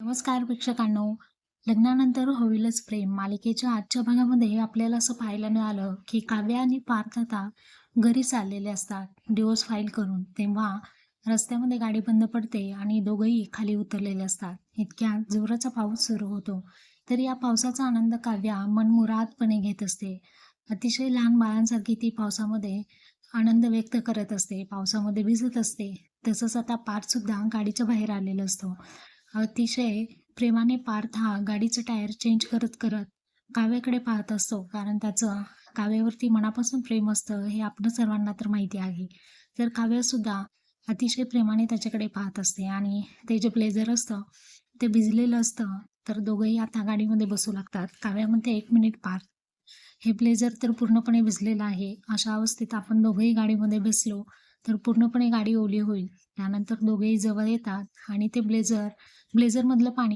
नमस्कार प्रेक्षकांनो. लग्नानंतर होईलच प्रेम. मालिकेच्या आजच्या भागामध्ये आपल्याला असं पाहायला मिळालं की काव्या आणि पार्थ आता घरी चाललेले असतात. डिवोर्स फाईल करून. तेव्हा रस्त्यामध्ये गाडी बंद पडते आणि दोघंही खाली उतरलेले असतात. इतक्या जोराचा पाऊस सुरू होतो. तर या पावसाचा आनंद काव्या मनमुरादपणे घेत असते. अतिशय लहान बाळांसारखी ती पावसामध्ये आनंद व्यक्त करत असते. पावसामध्ये भिजत असते. तसंच आता पार्थ सुद्धा गाडीच्या बाहेर आलेला असतो. अतिशय प्रेमाने पार्थ हा गाडीचं टायर चेंज करत करत काव्याकडे पाहत असतो. कारण त्याचं काव्यावरती मनापासून प्रेम असतं हे आपण सर्वांना तर माहिती आहे. तर काव्यसुद्धा अतिशय प्रेमाने त्याच्याकडे पाहत असते आणि ते जे ब्लेझर असतं ते भिजलेलं असतं तर दोघंही आता गाडीमध्ये बसू लागतात. काव्यामध्ये एक मिनिट पार्थ. हे ब्लेझर तर पूर्णपणे भिजलेलं आहे. अशा अवस्थेत आपण दोघंही गाडीमध्ये बसलो तर पूर्णपणे गाडी ओली होईल. त्यानंतर दोघेही जवळ येतात आणि ते ब्लेझर ब्लेझरमधलं पाणी